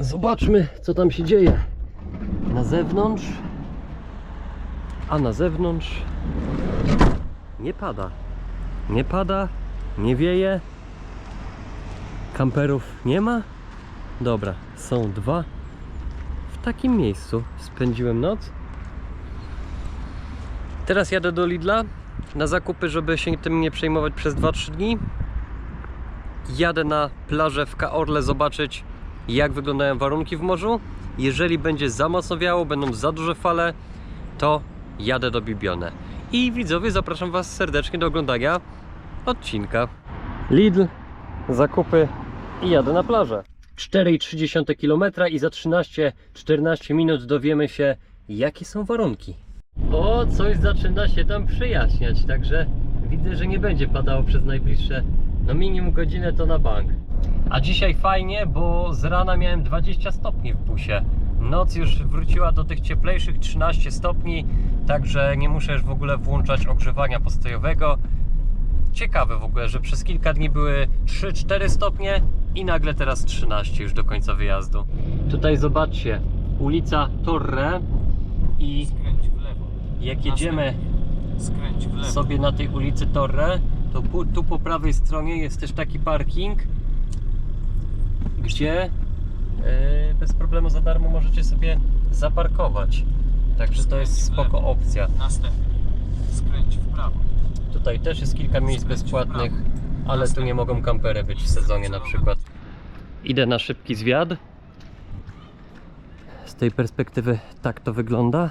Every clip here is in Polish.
Zobaczmy, co tam się dzieje na zewnątrz. A na zewnątrz nie pada. Nie pada, nie wieje. Kamperów nie ma. Dobra, są dwa. W takim miejscu spędziłem noc. Teraz jadę do Lidla na zakupy, żeby się tym nie przejmować przez 2-3 dni. Jadę na plażę w Kaorle zobaczyć, jak wyglądają warunki w morzu. Jeżeli będzie za mocno wiało, będą za duże fale, to jadę do Bibione. I widzowie, zapraszam Was serdecznie do oglądania odcinka. Lidl, zakupy i jadę na plażę. 4,3 km i za 13-14 minut dowiemy się, jakie są warunki. O, coś zaczyna się tam przyjaśniać, także widzę, że nie będzie padało przez najbliższe, no minimum godzinę to na bank. A dzisiaj fajnie, bo z rana miałem 20 stopni w busie. Noc już wróciła do tych cieplejszych 13 stopni, także nie muszę już w ogóle włączać ogrzewania postojowego. Ciekawe w ogóle, że przez kilka dni były 3-4 stopnie i nagle teraz 13 już do końca wyjazdu. Tutaj zobaczcie, ulica Torre i Skręć w lewo. jak jedziemy Skręć w lewo. sobie na tej ulicy Torre, to tu po prawej stronie jest też taki parking, gdzie e, bez problemu za darmo możecie sobie zaparkować. Także to jest spoko opcja. Następnie. Skręć w prawo. Tutaj też jest kilka miejsc bezpłatnych, ale tu nie mogą kampery być w sezonie na przykład. Idę na szybki zwiad. Z tej perspektywy tak to wygląda.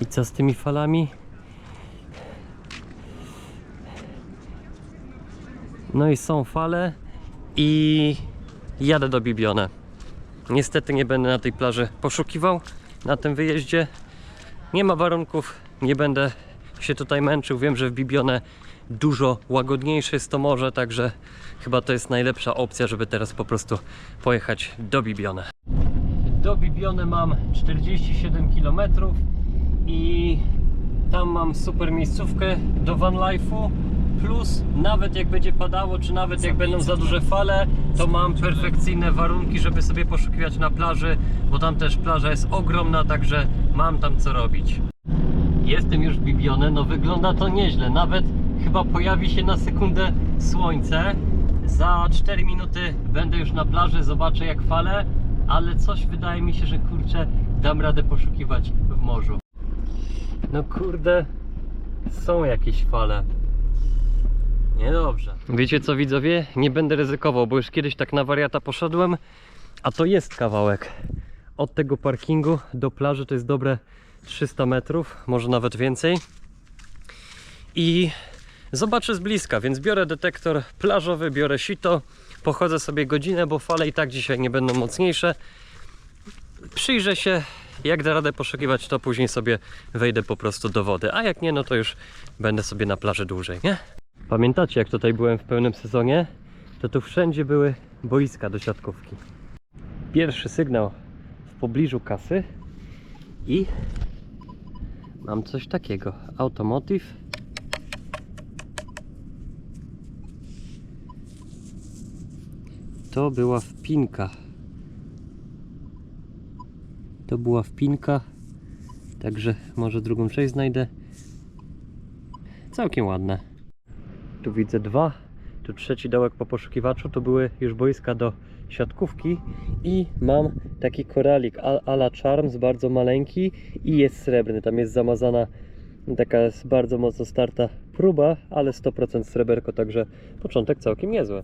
I co z tymi falami? No i są fale i jadę do Bibione. Niestety nie będę na tej plaży poszukiwał na tym wyjeździe. Nie ma warunków, nie będę się tutaj męczył. Wiem, że w Bibione dużo łagodniejsze jest to morze, także chyba to jest najlepsza opcja, żeby teraz po prostu pojechać do Bibione. Do Bibione mam 47 km i tam mam super miejscówkę do van life'u. Plus nawet jak będzie padało, czy nawet jak będą za duże fale, to mam perfekcyjne warunki, żeby sobie poszukiwać na plaży, bo tam też plaża jest ogromna, także mam tam co robić. Jestem już w Bibione, no wygląda to nieźle. Nawet chyba pojawi się na sekundę słońce. Za 4 minuty będę już na plaży, zobaczę jak fale, ale coś wydaje mi się, że kurczę, dam radę poszukiwać w morzu. No kurde, są jakieś fale. Niedobrze. Wiecie co widzowie? Nie będę ryzykował, bo już kiedyś tak na wariata poszedłem, a to jest kawałek. Od tego parkingu do plaży to jest dobre 300 metrów, może nawet więcej. I zobaczę z bliska, więc biorę detektor plażowy, biorę sito, pochodzę sobie godzinę, bo fale i tak dzisiaj nie będą mocniejsze. Przyjrzę się, jak da radę poszukiwać, to później sobie wejdę po prostu do wody, a jak nie, no to już będę sobie na plaży dłużej, nie? Pamiętacie, jak tutaj byłem w pełnym sezonie? To tu wszędzie były boiska do siatkówki. Pierwszy sygnał w pobliżu kasy i mam coś takiego. Automotive. To była wpinka. To była wpinka. Także może drugą część znajdę. Całkiem ładne. Tu widzę dwa. Tu trzeci dołek po poszukiwaczu. To były już boiska do siatkówki. I mam taki koralik ala Charms, bardzo maleńki i jest srebrny. Tam jest zamazana taka jest bardzo mocno starta próba, ale 100% sreberko, także początek całkiem niezły.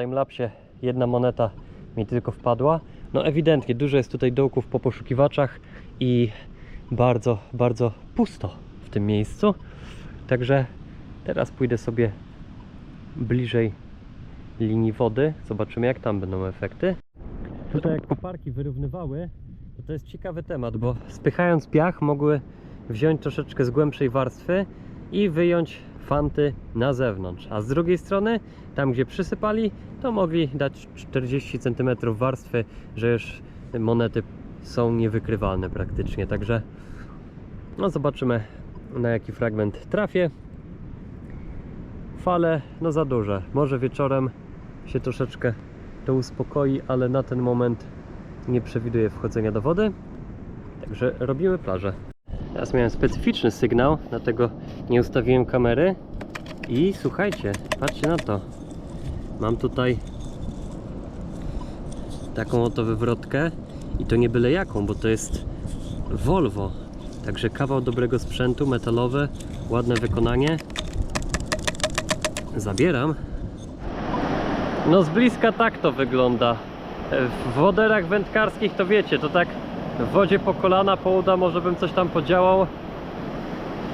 Timelapsie, jedna moneta mi tylko wpadła. No ewidentnie dużo jest tutaj dołków po poszukiwaczach i bardzo, bardzo pusto w tym miejscu. Także teraz pójdę sobie bliżej linii wody. Zobaczymy jak tam będą efekty. Tutaj jak koparki wyrównywały, to to jest ciekawy temat, bo spychając piach mogły wziąć troszeczkę z głębszej warstwy i wyjąć fanty na zewnątrz. A z drugiej strony, tam gdzie przysypali, to mogli dać 40 cm warstwy, że już monety są niewykrywalne praktycznie. Także no zobaczymy na jaki fragment trafię. Fale no za duże. Może wieczorem się troszeczkę to uspokoi, ale na ten moment nie przewiduję wchodzenia do wody. Także robimy plażę. Teraz miałem specyficzny sygnał, dlatego nie ustawiłem kamery. I słuchajcie, patrzcie na to. Mam tutaj taką oto wywrotkę i to nie byle jaką, bo to jest Volvo. Także kawał dobrego sprzętu, metalowy, ładne wykonanie. Zabieram. No z bliska tak to wygląda. W woderach wędkarskich to wiecie, to tak w wodzie po kolana, po uda, może bym coś tam podziałał.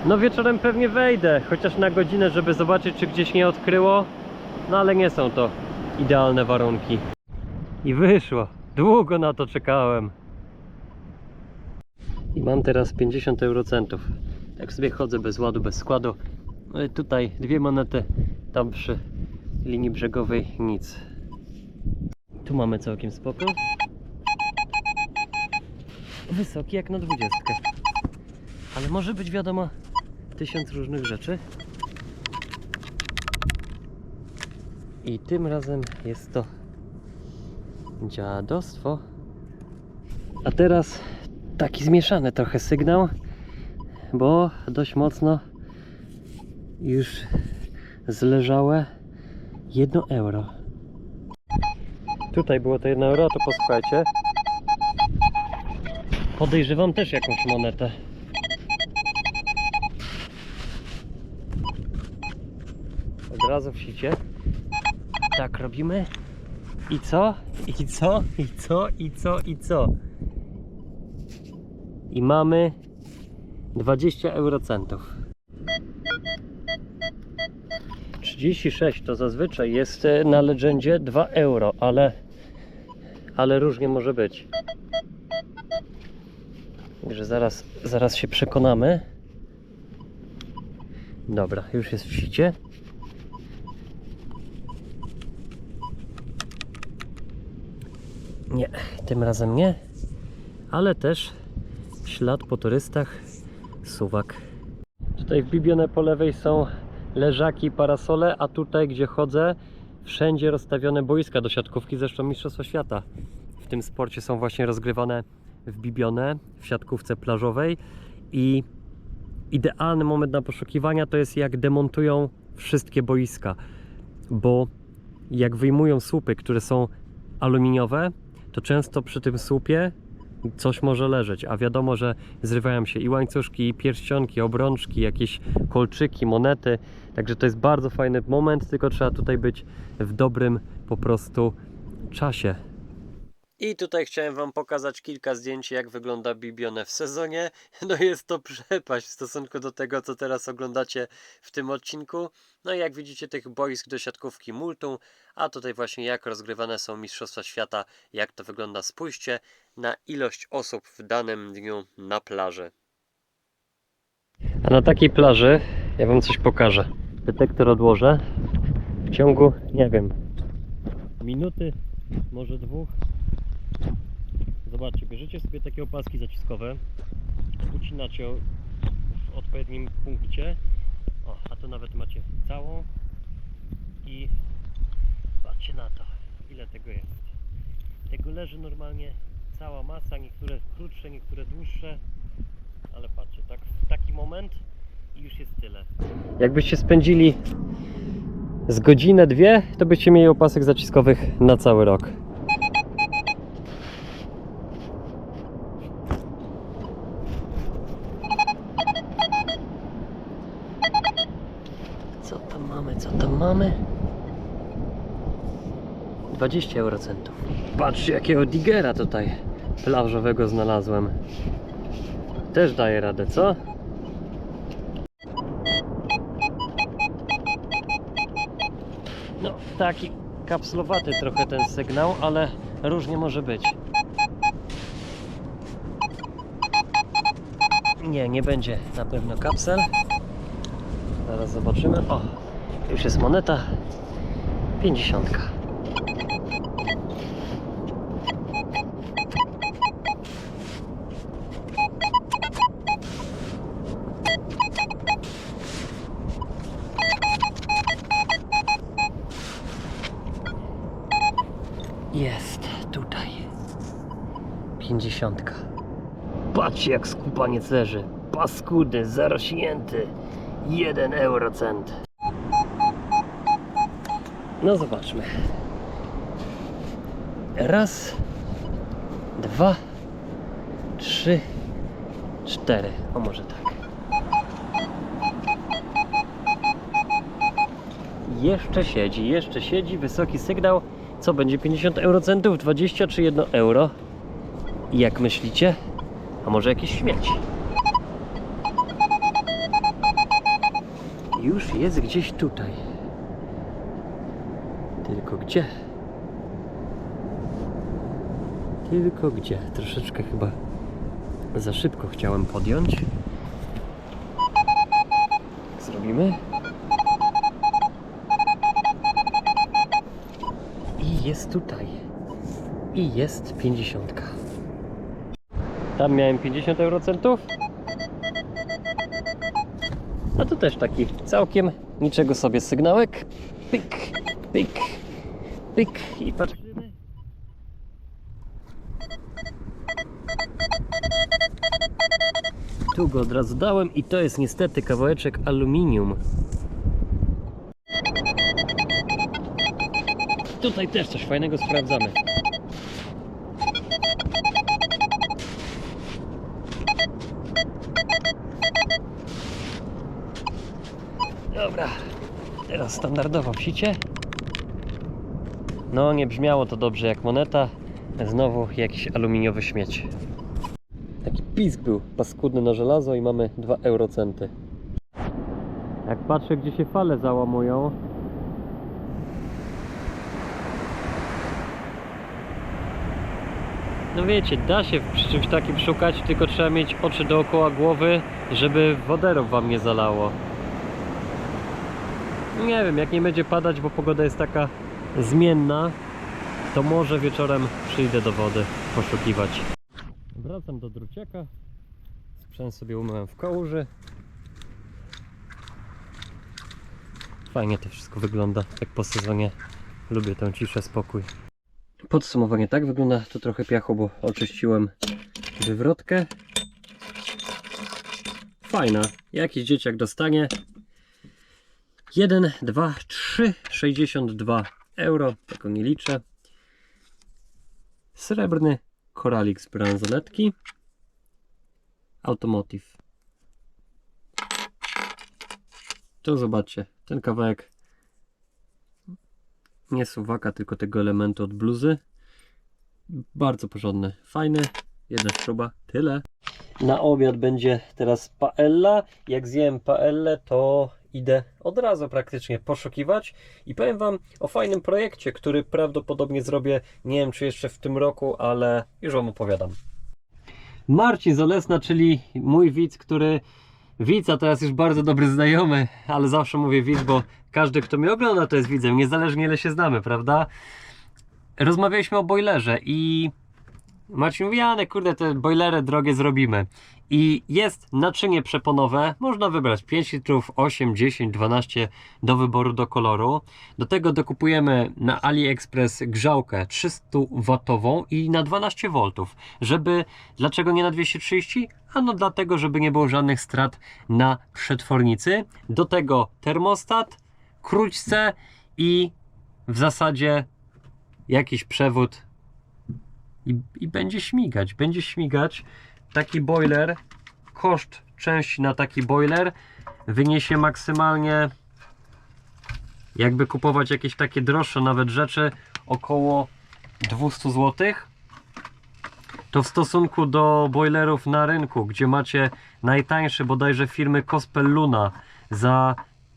No wieczorem pewnie wejdę, chociaż na godzinę, żeby zobaczyć, czy gdzieś nie odkryło. No ale nie są to idealne warunki. I wyszło. Długo na to czekałem. I mam teraz 50 eurocentów. Tak sobie chodzę bez ładu, bez składu. No i tutaj dwie monety, tam przy linii brzegowej nic. Tu mamy całkiem spoko. Wysoki jak na dwudziestkę. Ale może być wiadomo tysiąc różnych rzeczy. I tym razem jest to dziadostwo. A teraz taki zmieszany trochę sygnał, bo dość mocno już zleżałe 1 euro. Tutaj było to 1 euro, to posłuchajcie. Podejrzewam też jakąś monetę. Od razu w sicie. Tak robimy. I co? I co? I co? I co? I co? I mamy 20 eurocentów. 36 to zazwyczaj jest e, na legendzie 2 euro, ale ale różnie może być. Także zaraz, zaraz się przekonamy. Dobra, już jest w sicie. Nie, tym razem nie. Ale też ślad po turystach suwak. Tutaj wbibione po lewej są leżaki, parasole, a tutaj gdzie chodzę wszędzie rozstawione boiska do siatkówki, zresztą Mistrzostwa Świata w tym sporcie są właśnie rozgrywane wbibione w siatkówce plażowej i idealny moment na poszukiwania to jest jak demontują wszystkie boiska, bo jak wyjmują słupy, które są aluminiowe, to często przy tym słupie coś może leżeć, a wiadomo, że zrywają się i łańcuszki, i pierścionki, obrączki, jakieś kolczyki, monety, także to jest bardzo fajny moment, tylko trzeba tutaj być w dobrym po prostu czasie. I tutaj chciałem Wam pokazać kilka zdjęć, jak wygląda Bibione w sezonie. No jest to przepaść w stosunku do tego, co teraz oglądacie w tym odcinku. No i jak widzicie tych boisk do siatkówki multum, a tutaj właśnie jak rozgrywane są Mistrzostwa Świata, jak to wygląda. Spójrzcie na ilość osób w danym dniu na plaży. A na takiej plaży ja Wam coś pokażę. Detektor odłożę w ciągu, nie wiem, minuty, może dwóch. Zobaczcie, bierzecie sobie takie opaski zaciskowe, ucinacie w odpowiednim punkcie, o, a to nawet macie całą i patrzcie na to, ile tego jest. Tego leży normalnie cała masa, niektóre krótsze, niektóre dłuższe, ale patrzcie, tak, taki moment i już jest tyle. Jakbyście spędzili z godzinę, dwie, to byście mieli opasek zaciskowych na cały rok. Co tam mamy, co tam mamy? 20 eurocentów. Patrzcie jakiego digera tutaj plażowego znalazłem. Też daje radę, co? No, taki kapslowaty trochę ten sygnał, ale różnie może być. Nie, nie będzie na pewno kapsel. Zaraz zobaczymy. O, już jest moneta. 50. Jest tutaj. 50. Patrzcie jak skupaniec leży. Paskudny, zarośnięty. 1 eurocent. No zobaczmy. Raz, dwa, trzy, cztery. O może tak. Jeszcze siedzi, jeszcze siedzi. Wysoki sygnał. Co będzie 50 eurocentów? 20 czy 1 euro? Jak myślicie? A może jakieś śmieci? Już jest gdzieś tutaj. Tylko gdzie? Tylko gdzie? Troszeczkę chyba za szybko chciałem podjąć. Zrobimy. I jest tutaj. I jest 50. Tam miałem 50 eurocentów. A tu też taki całkiem niczego sobie sygnałek. Pyk, pyk, pyk i patrzymy. Tu go od razu dałem i to jest niestety kawałeczek aluminium. Tutaj też coś fajnego sprawdzamy. Dobra, teraz standardowo w sicie. No, nie brzmiało to dobrze jak moneta. Znowu jakiś aluminiowy śmieć. Pisk był paskudny na żelazo i mamy 2 eurocenty. Jak patrzę, gdzie się fale załamują, No wiecie, da się przy czymś takim szukać, tylko trzeba mieć oczy dookoła głowy, żeby woderów wam nie zalało. Nie wiem, jak nie będzie padać, bo pogoda jest taka zmienna, to może wieczorem przyjdę do wody poszukiwać. Wracam do druciaka. Sprzęt sobie umyłem w kałuży. Fajnie to wszystko wygląda, jak po sezonie. Lubię tę ciszę, spokój. Podsumowanie tak wygląda. Tu trochę piachu, bo oczyściłem wywrotkę. Fajna. Jakiś dzieciak dostanie. 1, 2, 3, 62 euro. Tego nie liczę. Srebrny koralik z bransoletki. Automotive. Tu zobaczcie, ten kawałek nie suwaka, tylko tego elementu od bluzy. Bardzo porządny, fajny. Jedna śruba, tyle. Na obiad będzie teraz paella. Jak zjem paellę, to idę od razu praktycznie poszukiwać i powiem Wam o fajnym projekcie, który prawdopodobnie zrobię, nie wiem czy jeszcze w tym roku, ale już Wam opowiadam. Marcin Zolesna, czyli mój widz, który widz, a teraz już bardzo dobry znajomy, ale zawsze mówię widz, bo każdy, kto mnie ogląda, to jest widzem, niezależnie ile się znamy, prawda? Rozmawialiśmy o boilerze i Marcin mówi, Janek, kurde, te boilery drogie zrobimy. I jest naczynie przeponowe, można wybrać 5 litrów, 8, 10, 12 do wyboru do koloru. Do tego dokupujemy na AliExpress grzałkę 300 watową i na 12 V, żeby, dlaczego nie na 230? Ano dlatego, żeby nie było żadnych strat na przetwornicy. Do tego termostat, króćce i w zasadzie jakiś przewód i, i będzie śmigać, będzie śmigać. Taki boiler, koszt części na taki boiler wyniesie maksymalnie, jakby kupować jakieś takie droższe nawet rzeczy, około 200 zł. To w stosunku do boilerów na rynku, gdzie macie najtańszy bodajże firmy Cospel Luna za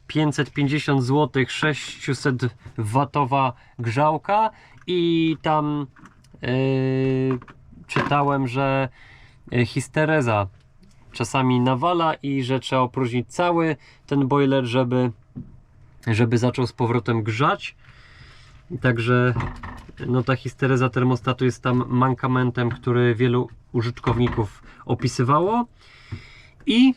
550 zł 600 watowa grzałka i tam czytałem, że yy, Hystereza czasami nawala i że trzeba opróżnić cały ten boiler, żeby, żeby zaczął z powrotem grzać. Także no ta histereza termostatu jest tam mankamentem, który wielu użytkowników opisywało. I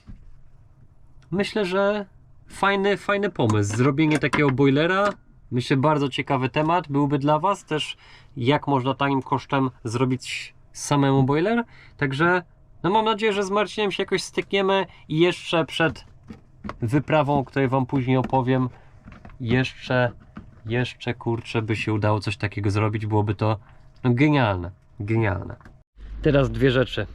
myślę, że fajny, fajny pomysł. Zrobienie takiego boilera. Myślę, bardzo ciekawy temat byłby dla Was też, jak można tanim kosztem zrobić samemu boiler. Także no mam nadzieję, że z Marcinem się jakoś stykniemy i jeszcze przed wyprawą, o której Wam później opowiem, jeszcze, jeszcze kurczę, by się udało coś takiego zrobić, byłoby to no, genialne, genialne. Teraz dwie rzeczy.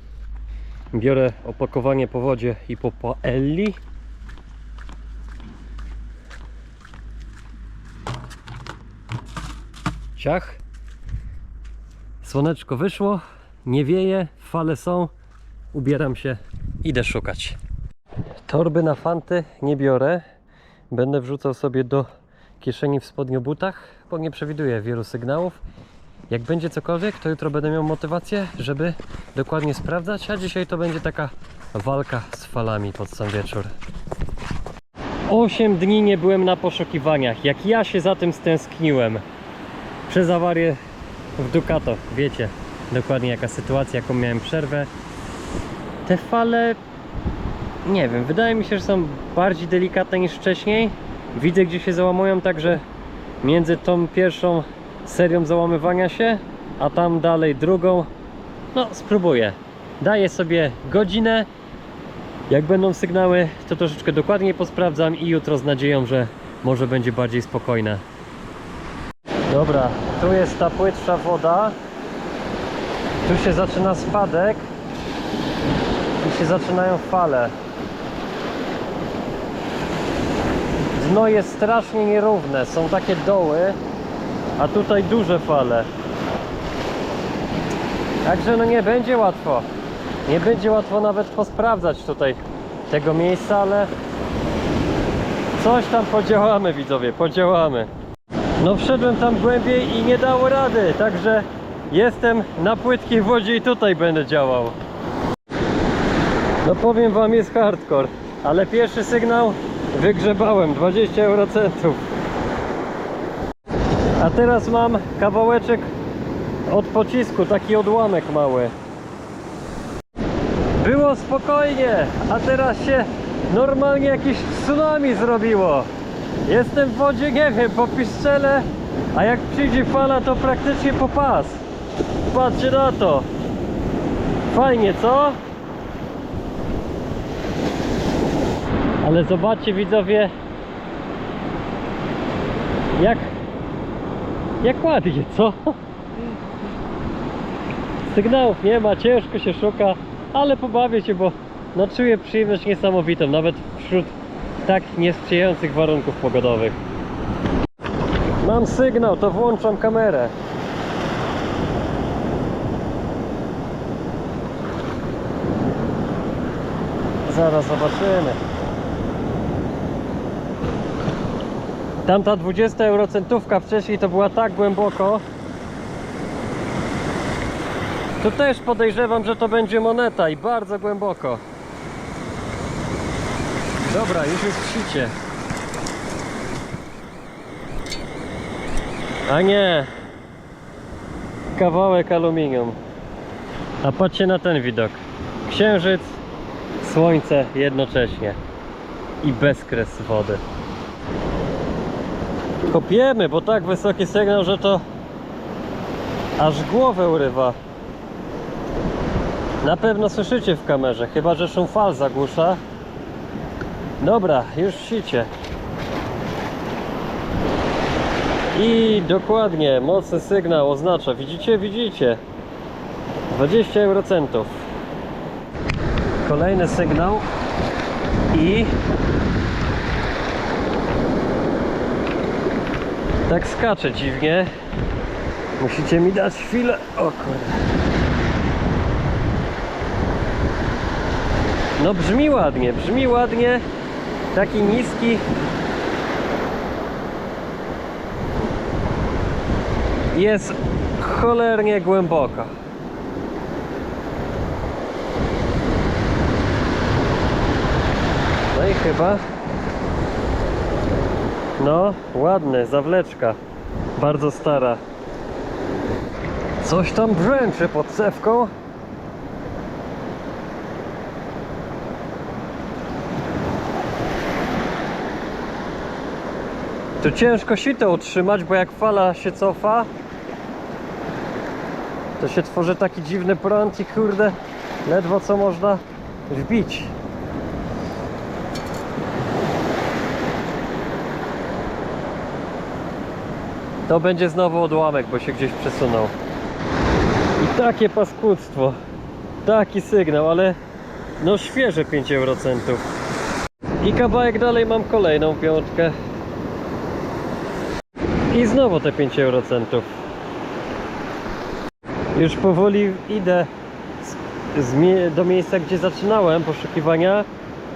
Biorę opakowanie po wodzie i po paelli. Ciach. Słoneczko wyszło, nie wieje, fale są. Ubieram się, idę szukać. Torby na fanty nie biorę. Będę wrzucał sobie do kieszeni w spodniobutach, bo nie przewiduję wielu sygnałów. Jak będzie cokolwiek, to jutro będę miał motywację, żeby dokładnie sprawdzać, a dzisiaj to będzie taka walka z falami pod sam wieczór. 8 dni nie byłem na poszukiwaniach. Jak ja się za tym stęskniłem. Przez awarię w Ducato, wiecie dokładnie jaka sytuacja, jaką miałem przerwę. Te fale, nie wiem, wydaje mi się, że są bardziej delikatne niż wcześniej. Widzę, gdzie się załamują, także między tą pierwszą serią załamywania się, a tam dalej drugą, no spróbuję. Daję sobie godzinę. Jak będą sygnały, to troszeczkę dokładniej posprawdzam i jutro z nadzieją, że może będzie bardziej spokojne. Dobra, tu jest ta płytsza woda. Tu się zaczyna spadek i się zaczynają fale. Dno jest strasznie nierówne, są takie doły, a tutaj duże fale. Także no nie będzie łatwo. Nie będzie łatwo nawet posprawdzać tutaj tego miejsca, ale coś tam podziałamy widzowie, podziałamy. No wszedłem tam głębiej i nie dało rady, także jestem na płytkiej wodzie i tutaj będę działał. No powiem wam jest hardcore, ale pierwszy sygnał wygrzebałem 20 eurocentów. A teraz mam kawałeczek od pocisku, taki odłamek mały. Było spokojnie, a teraz się normalnie jakieś tsunami zrobiło. Jestem w wodzie, nie wiem, po piszczele, a jak przyjdzie fala, to praktycznie po pas. Patrzcie na to. Fajnie, co? Ale zobaczcie widzowie, jak, jak ładnie, co? Sygnałów nie ma, ciężko się szuka, ale pobawię się, bo no czuję przyjemność niesamowitą, nawet wśród tak niesprzyjających warunków pogodowych. Mam sygnał, to włączam kamerę. Zaraz zobaczymy. Tamta 20 eurocentówka wcześniej to była tak głęboko. Tu też podejrzewam, że to będzie moneta i bardzo głęboko. Dobra, już jest sicie. A nie. Kawałek aluminium. A patrzcie na ten widok. Księżyc, słońce jednocześnie. I bezkres wody. Kopiemy, bo tak wysoki sygnał, że to aż głowę urywa. Na pewno słyszycie w kamerze, chyba że szum fal zagłusza. Dobra, już sicie. I dokładnie, mocny sygnał oznacza, widzicie, widzicie. 20 eurocentów. Kolejny sygnał i tak skacze dziwnie. Musicie mi dać chwilę. O kurde. No brzmi ładnie, brzmi ładnie. Taki niski. Jest cholernie głęboko. No i chyba. No, ładny, zawleczka. Bardzo stara. Coś tam brzęczy pod cewką. Tu ciężko sito utrzymać, bo jak fala się cofa, to się tworzy taki dziwny prąd i kurde, ledwo co można wbić. To będzie znowu odłamek, bo się gdzieś przesunął. I takie paskudztwo. Taki sygnał, ale no świeże 5 eurocentów. I kawałek dalej mam kolejną piątkę. I znowu te 5 eurocentów. Już powoli idę do miejsca, gdzie zaczynałem poszukiwania.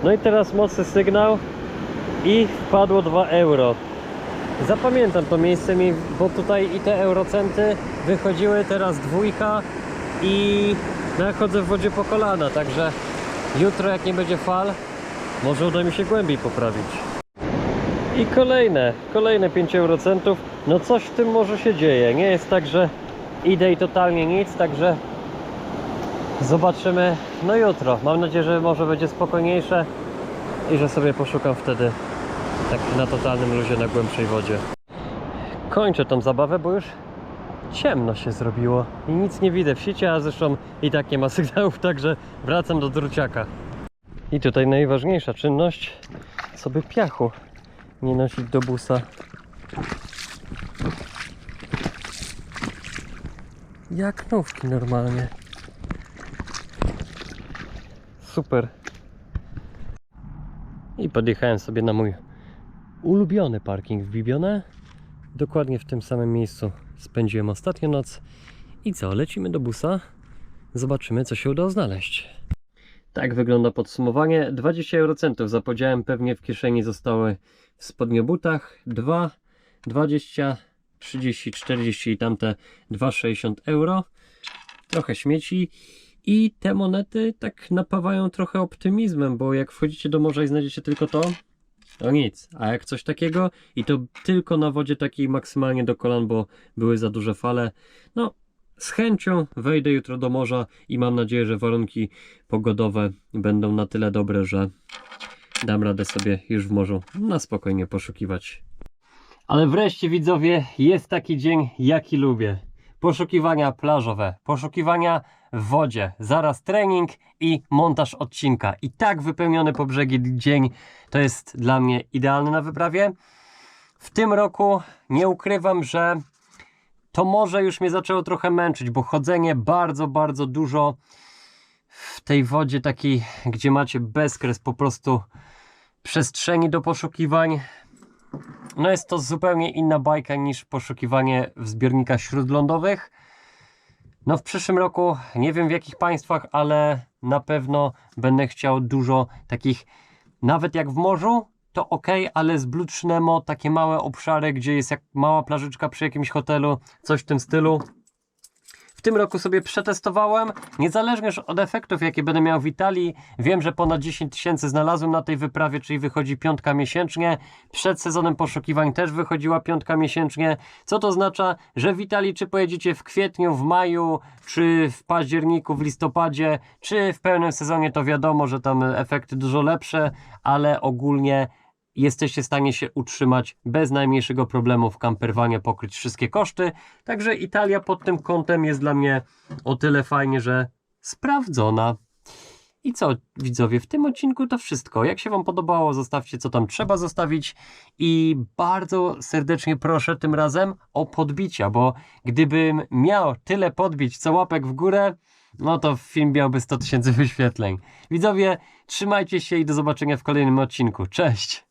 No i teraz mocny sygnał i wpadło 2 euro. Zapamiętam to miejsce, mi- bo tutaj i te eurocenty wychodziły, teraz dwójka i no ja chodzę w wodzie po kolana, także jutro jak nie będzie fal, może uda mi się głębiej poprawić. I kolejne, kolejne 5 eurocentów. No coś w tym może się dzieje. Nie jest tak, że idę i totalnie nic, także zobaczymy no jutro. Mam nadzieję, że może będzie spokojniejsze i że sobie poszukam wtedy tak na totalnym luzie na głębszej wodzie. Kończę tą zabawę, bo już ciemno się zrobiło i nic nie widzę w sieci, a zresztą i tak nie ma sygnałów, także wracam do druciaka. I tutaj najważniejsza czynność, sobie piachu nie nosić do busa. Jak nówki normalnie. Super. I podjechałem sobie na mój ulubiony parking w Bibione. Dokładnie w tym samym miejscu spędziłem ostatnią noc. I co, lecimy do busa. Zobaczymy, co się udało znaleźć. Tak wygląda podsumowanie. 20 eurocentów za podziałem pewnie w kieszeni zostały w spodniobutach. 2, 20, 30, 40 i tamte 2,60 euro. Trochę śmieci. I te monety tak napawają trochę optymizmem, bo jak wchodzicie do morza i znajdziecie tylko to, to nic. A jak coś takiego i to tylko na wodzie takiej maksymalnie do kolan, bo były za duże fale, no z chęcią wejdę jutro do morza i mam nadzieję, że warunki pogodowe będą na tyle dobre, że dam radę sobie już w morzu na spokojnie poszukiwać. Ale wreszcie widzowie, jest taki dzień, jaki lubię. Poszukiwania plażowe, poszukiwania w wodzie, zaraz trening i montaż odcinka. I tak wypełniony po brzegi dzień to jest dla mnie idealny na wyprawie. W tym roku nie ukrywam, że to morze już mnie zaczęło trochę męczyć, bo chodzenie bardzo, bardzo dużo w tej wodzie takiej, gdzie macie bezkres po prostu przestrzeni do poszukiwań. No jest to zupełnie inna bajka niż poszukiwanie w zbiornikach śródlądowych. No w przyszłym roku, nie wiem w jakich państwach, ale na pewno będę chciał dużo takich, nawet jak w morzu, to ok, ale z Blucz Nemo, takie małe obszary, gdzie jest jak mała plażyczka przy jakimś hotelu, coś w tym stylu. W tym roku sobie przetestowałem, niezależnie od efektów, jakie będę miał w Italii. Wiem, że ponad 10 tysięcy znalazłem na tej wyprawie, czyli wychodzi piątka miesięcznie. Przed sezonem poszukiwań też wychodziła piątka miesięcznie. Co to oznacza, że w Italii czy pojedziecie w kwietniu, w maju, czy w październiku, w listopadzie, czy w pełnym sezonie, to wiadomo, że tam efekty dużo lepsze, ale ogólnie jesteście w stanie się utrzymać bez najmniejszego problemu w kamperwanie, pokryć wszystkie koszty. Także Italia pod tym kątem jest dla mnie o tyle fajnie, że sprawdzona. I co, widzowie, w tym odcinku to wszystko. Jak się Wam podobało, zostawcie co tam trzeba zostawić i bardzo serdecznie proszę tym razem o podbicia, bo gdybym miał tyle podbić, co łapek w górę, no to film miałby 100 tysięcy wyświetleń. Widzowie, trzymajcie się i do zobaczenia w kolejnym odcinku. Cześć!